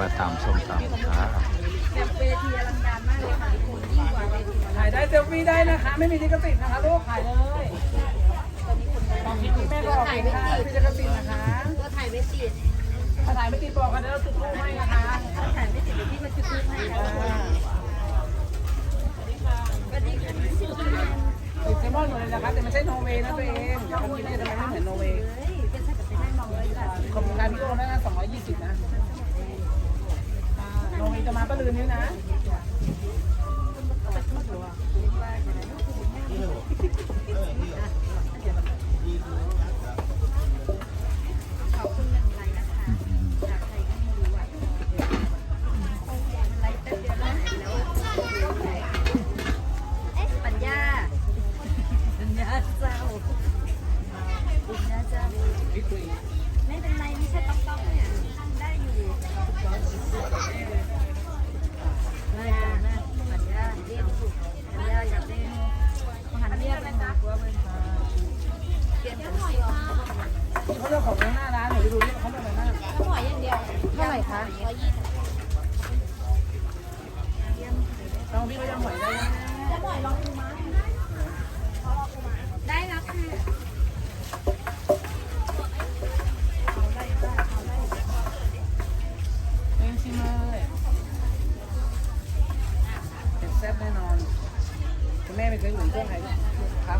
มาตำส้มตำครับแบบเวทีอลังการมากเลยค่ะทุกคนยิ่งกว่าเวทีถ่ายได้เซลฟี่ได้นะคะ ไม่มีลิขสิทธิ์นะคะลูกถ่ายเลยตอนนี้คุณแม่ก็ออกเองค่ะไม่มีลิขสิทธิ์นะคะก็ถ่ายไม่ติดถ้าถ่ายไม่ติดบอกกันเดี๋ยวจุดรูปให้นะคะถ้าถ่ายไม่ติดเดี๋ยวพี่มาจุดรูปให้ค่ะอ่าสวัสดีค่ะติดเซมอนหมดเลยนะคะแต่ไม่ใช่นอร์เวย์นะตัวเองทำกินได้ทำไมไม่เหมือนนอร์เวย์ากใครก็ไม่รู้อะไลน์แป๊บเดียวแล้วยแล้วเอ๊ะปัญญาปัญญาเจ้าปัญญาเจ้าไม่เป็นไรไม่ใช่ต้องต้อง เขาเจ้าของหน้าร้านหนูไปดูนี่เขาเป็นอะไรหน้าก็หอยอย่างเดียวเท่าไหร่คะร้อยยี่สิบต้องพี่ก็ยังหอยได้นะแล้วหอยลองดูมั้ยได้แล้วค่ะเอาได้ได้เอาได้เองชิมเลยเผ็ดแซ่บแน่นอนคุณแม่เป็นเคยหนุนเรื่องไหนค้า